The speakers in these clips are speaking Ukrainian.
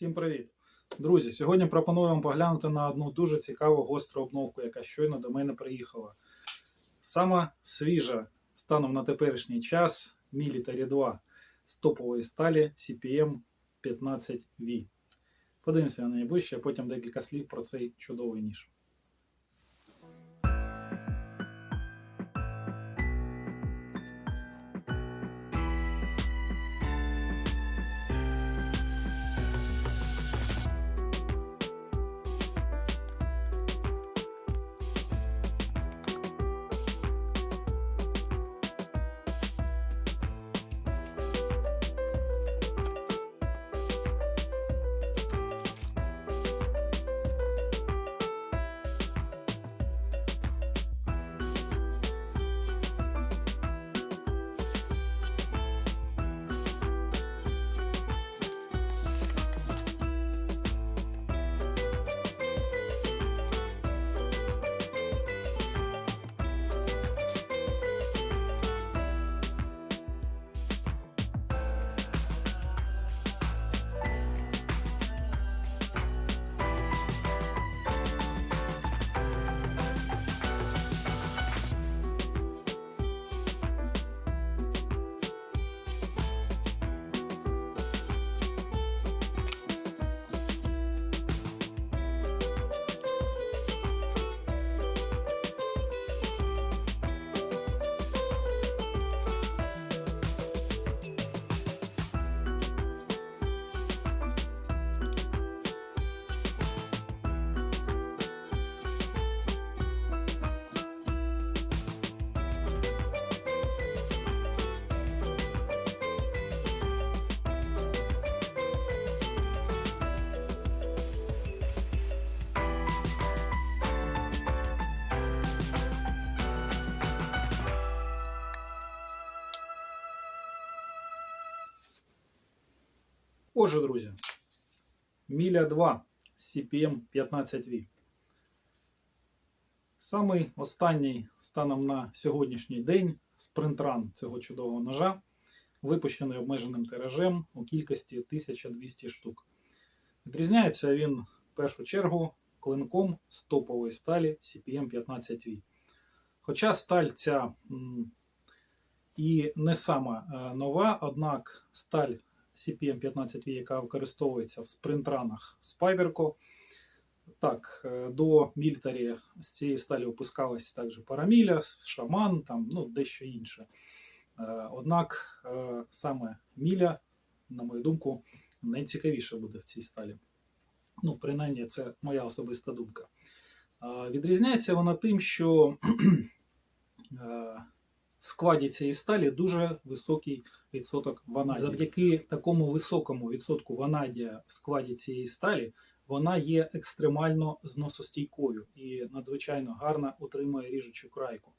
Всім привіт! Друзі, сьогодні пропоную вам поглянути на одну дуже цікаву гостру обновку, яка щойно до мене приїхала. Сама свіжа станом на теперішній час Military 2 з топової сталі CPM 15V. Подивимося на вище, а потім декілька слів про цей чудовий ніж. Отже, друзі, Міля 2 CPM 15V. Самий останній станом на сьогоднішній день спринтран цього чудового ножа, випущений обмеженим тиражем у кількості 1200 штук. Відрізняється він в першу чергу клинком з топової сталі CPM 15V. Хоча сталь ця і не сама е, нова, однак сталь CPM 15V, яка використовується в спринтранах Spyderco. Так, е, до мільтарі з цієї сталі опускалась також параміля, шаман, там, ну, дещо інше. Е, Однак е, саме міля, на мою думку, найцікавіше буде в цій сталі. Ну, принаймні, це моя особиста думка. Відрізняється вона тим, що в складі цієї сталі дуже високий відсоток ванадію. Завдяки такому високому відсотку ванадія в складі цієї сталі вона є екстремально зносостійкою і надзвичайно гарно утримує ріжучу крайку.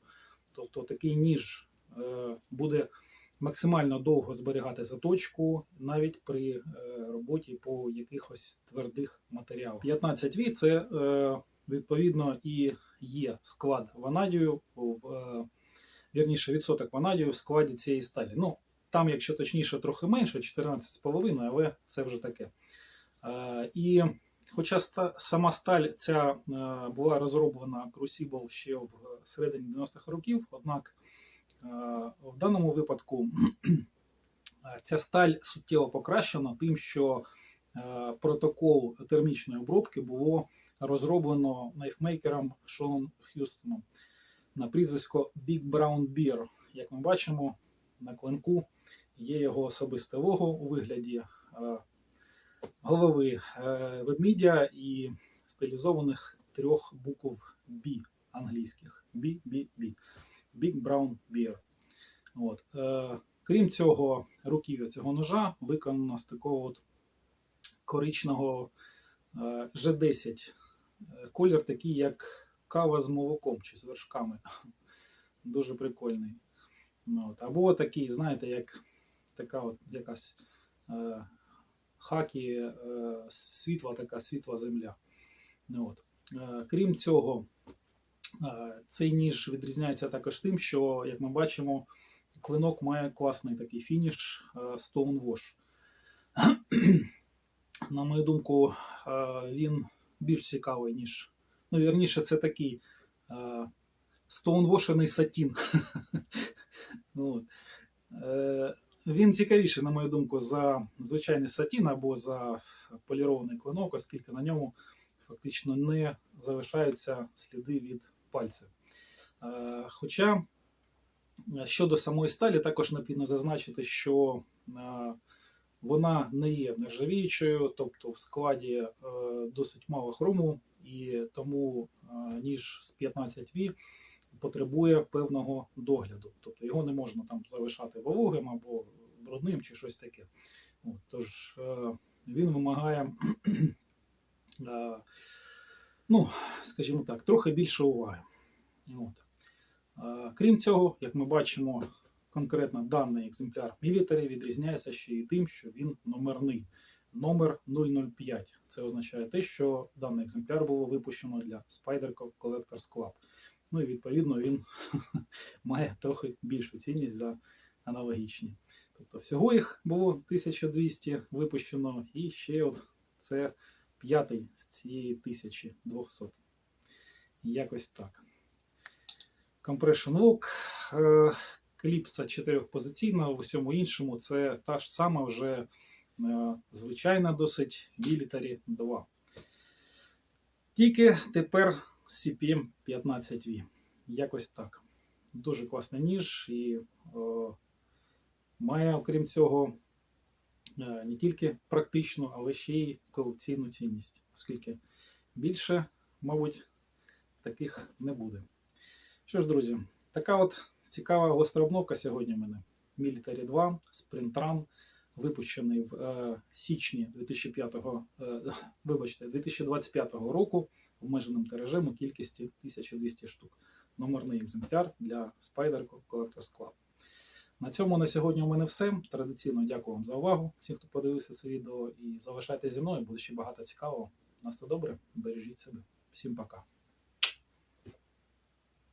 Тобто такий ніж е, буде максимально довго зберігати заточку навіть при е, роботі по якихось твердих матеріалах. 15V це е, відповідно і є склад ванадію в. Вірніше відсоток ванадію в складі цієї сталі. Ну, там, якщо точніше, трохи менше, 14,5, але це вже таке. Е, і хоча сама сталь ця е, була розроблена Crucible ще в середині 90-х років, однак е, в даному випадку ця сталь суттєво покращена тим, що протокол термічної обробки було розроблено найфмейкером Шоном Х'юстоном на прізвисько Big Brown Bear. Як ми бачимо, на клинку є його особисте лого у вигляді е, голови е, ведмідя і стилізованих трьох букв B англійських. B, B, B. Big Brown Bear. От. Е, крім цього, руків'я цього ножа виконано з такого от коричного е, G10. Е, Колір такий, як кава з молоком чи з вершками. Дуже прикольний. Ну, от. Або такий, знаєте, як така от якась е, хакі, е, світла така світла земля. Ну, от. Е, крім цього, е, цей ніж відрізняється також тим, що, як ми бачимо, клинок має класний такий фініш е, Stonewash. на мою думку, е, він більш цікавий, ніж. Ну, вірніше, це такий е, стоунвошений сатін. Він цікавіший, на мою думку, за звичайний сатін або за полірований клинок, оскільки на ньому фактично не залишаються сліди від пальців. Е, Хоча щодо самої сталі, також необхідно зазначити, що е, вона не є нержавіючою, тобто в складі е, досить мало хрому, і тому е, ніж з 15V потребує певного догляду. Тобто його не можна там залишати вологим або брудним чи щось таке. От, тож е, він вимагає, е, ну, скажімо так, трохи більше уваги. От. Крім цього, як ми бачимо, конкретно даний екземпляр Military відрізняється ще й тим, що він номерний. Номер 005. Це означає те, що даний екземпляр було випущено для Spider Collectors Club. Ну і відповідно він має трохи більшу цінність за аналогічні. Тобто всього їх було 1200 випущено, і ще от це п'ятий з цієї 1200. Якось так. Compression Lock. Е, Кліпса чотирьохпозиційна, в усьому іншому це та ж сама вже звичайна досить Military 2. Тільки тепер CPM 15V. Якось так. Дуже класний ніж і е, має, окрім цього, е, не тільки практичну, але ще й колекційну цінність, оскільки більше, мабуть, таких не буде. Що ж, друзі, така от цікава гостра обновка сьогодні в мене. Military 2 Sprint Run, випущений в е, січні 2005, е, вибачте, 2025 року обмеженим тиражем у кількості 1200 штук. Номерний екземпляр для Spider Collectors Club. На цьому на сьогодні у мене все. Традиційно дякую вам за увагу, всім, хто подивився це відео. І залишайтеся зі мною, буде ще багато цікавого. На все добре, бережіть себе. Всім пока.